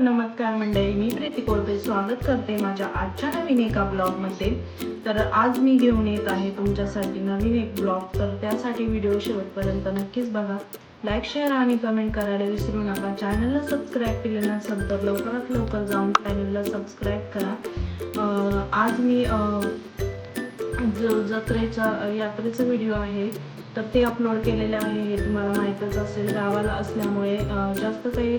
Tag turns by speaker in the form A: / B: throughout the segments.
A: नमस्कार मंडळी मी प्रीती कोळपे. स्वागत करते माझ्या आजच्या नवीन एका ब्लॉगमध्ये. तर आज मी घेऊन येत आहे तुमच्यासाठी नवीन एक ब्लॉग. तर त्यासाठी व्हिडिओ शेवटपर्यंत नक्कीच बघा. लाईक शेअर आणि कमेंट करायला विसरू नका. चॅनलला सबस्क्राईब केले नसेल तर लवकरात लवकर जाऊन चॅनलला सबस्क्राईब करा. आज मी जत्रेचा यात्रेचा व्हिडिओ आहे. तर ते अपलोड केलेले आहे हे तुम्हाला माहीतच असेल गावाला असल्यामुळे जास्त काही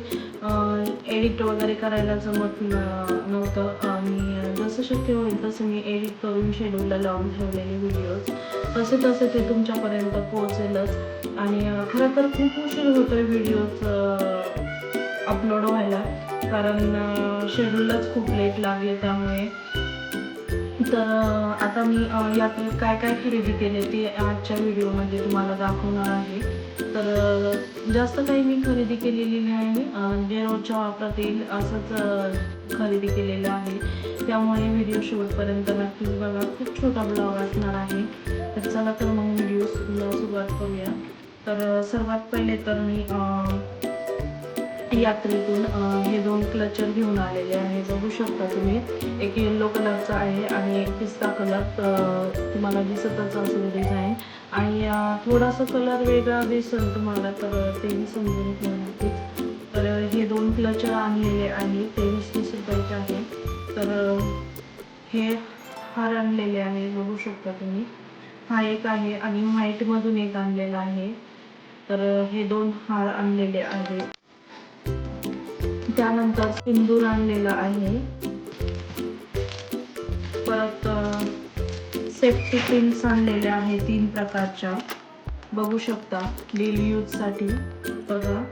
A: एडिट वगैरे करायला जमत नव्हतं. आणि जसं शक्य होईल तसं मी एडिट करून शेड्यूलला लावून ठेवलेले व्हिडिओज तसे तसे ते तुमच्यापर्यंत पोहोचेलच. आणि खरं तर खूप उशीर आहे व्हिडिओज अपलोड व्हायला. कारण शेड्यूलच खूप लेट लागले त्यामुळे. तर आता मी यात काय काय खरेदी केले ते आजच्या व्हिडिओमध्ये तुम्हाला दाखवणार आहे. तर जास्त काही मी खरेदी केलेली नाही अं, जे रोजच्या वापरात येईल असंच खरेदी केलेलं आहे. त्यामुळे व्हिडिओ शेवटपर्यंत नक्कीच बघा. खूप छोटा ब्लॉग असणार आहे. तर चला तर मग व्हिडिओ सुरुवात करूया. तर सर्वात पहिले तर मी यात्रेतून हे दोन क्लचर घेऊन आलेले आहे. बघू शकता तुम्ही एक येल्लो कलरचा आहे आणि एक पिस्ता कलर तुम्हाला दिसतच असेल डिझाईन आणि थोडासा कलर वेगळा दिसेल तुम्हाला तर तेही समजून घ्या तर हे दोन क्लचर आणलेले आहे तेवीस तीस रुपयाचे आहे. तर हे हार आणलेले आहे बघू शकता तुम्ही. हा एक आहे आणि व्हाईटमधून एक आणलेला आहे. तर हे दोन हार आणलेले आहे त्यानंतर सिंदूर आणलेला आहे. परत सेफ्टी पिन्स आणलेल्या आहे तीन प्रकारच्या. बघू शकता डेली यूजसाठी बघा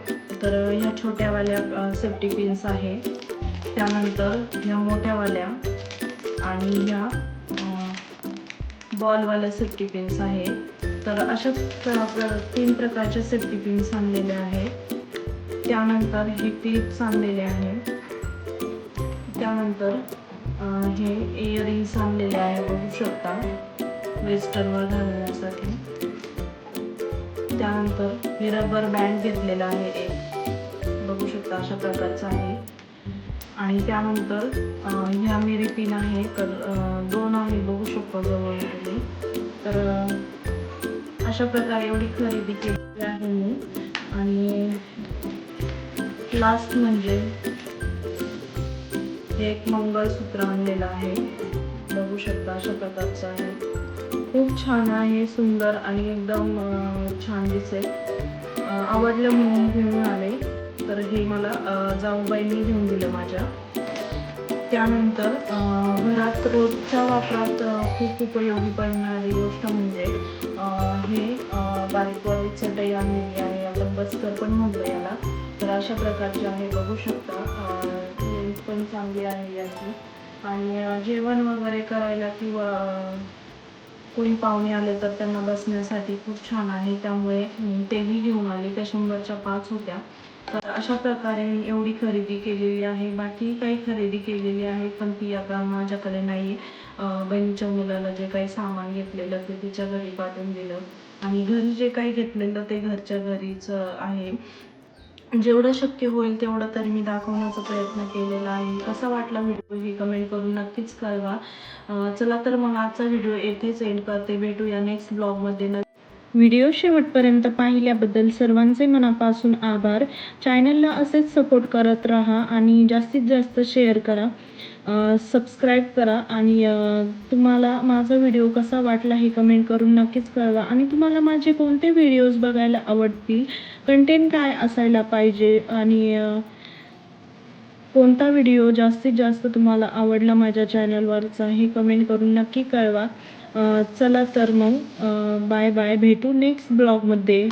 A: तर ह्या छोट्यावाल्या सेफ्टी पिन्स आहे. त्यानंतर ह्या मोठ्यावाल्या आणि ह्या बॉलवाल्या सेफ्टी पिन्स आहे. तर अशा तीन प्रकारच्या सेफ्टी पिन्स आणलेल्या आहेत. त्यानंतर हे क्लिप्स आणलेले आहे. त्यानंतर हे इयरिंग्स आणलेले आहे बघू शकता. वेस्टर्नवर घालण्यासाठी. त्यानंतर हे रबर बँड घेतलेला आहे एक. बघू शकता अशा प्रकारचा आहे. आणि त्यानंतर ह्या मेरी पिन आहे तर दोन आहे बघू शकतो जवळ तर अशा प्रकारे एवढी खरेदी केलेली आहे मी. आणि लास्ट म्हणजे हे एक मंगळसूत्र आणलेलं आहे. बघू शकता अशा प्रकारचं आहे. खूप छान आहे सुंदर आणि एकदम छान दिसेल. आवडलं म्हणून घेऊन आले. तर हे मला जाऊबाईंनी घेऊन दिलं माझ्या. त्यानंतर घरात रोजच्या वापरात खूप उपयोगी पडणारी गोष्ट म्हणजे हे बारीक बारीक चटई आणलेली आहे. आपण बस्तर पण म्हणतो याला. तर अशा प्रकारचे आहे बघू शकता. लेन्स पण चांगली आहे याची. आणि जेवण वगैरे करायला किंवा कोणी पाहुणे आले तर त्यांना बसण्यासाठी खूप छान आहे. त्यामुळे मी तेही घेऊन आले. त्या शंभरच्या पाच होत्या. तर अशा प्रकारे मी एवढी खरेदी केलेली आहे. बाकी काही खरेदी केलेली आहे पण ती आता माझ्याकडे नाही बहिणीच्या मुलाला जे काही सामान घेतलेलं ते तिच्या घरी पाठवून दिलं. आणि घरी जे काही घेतलेलं ते घरच्या घरीच आहे. जेवढं शक्य होईल तेवढं तरी मी दाखवण्याचा प्रयत्न केलेला आहे. कसा वाटला व्हिडिओ हे कमेंट करून नक्कीच कळवा. चला तर मग आजचा व्हिडिओ येथेच एंड करते. भेटूया नेक्स्ट ब्लॉगमध्ये न व्हिडिओ शेवटपर्यंत पाहिल्याबद्दल सर्वांचे मनापासून आभार. चॅनलला असेच सपोर्ट करत राहा आणि जास्तीत जास्त शेअर करा. सबस्क्राईब करा आणि तुम्हाला माझा व्हिडिओ कसा वाटला हे कमेंट करून नक्कीच कळवा. आणि तुम्हाला माझे कोणते व्हिडिओज बघायला आवडतील कंटेंट काय असायला पाहिजे आणि कोणता व्हिडिओ जास्तीत जास्त तुम्हाला आवडला माझ्या चॅनलवरचा हे कमेंट करून नक्की कळवा. चला तर मग बाय बाय भेटू नेक्स्ट ब्लॉगमध्ये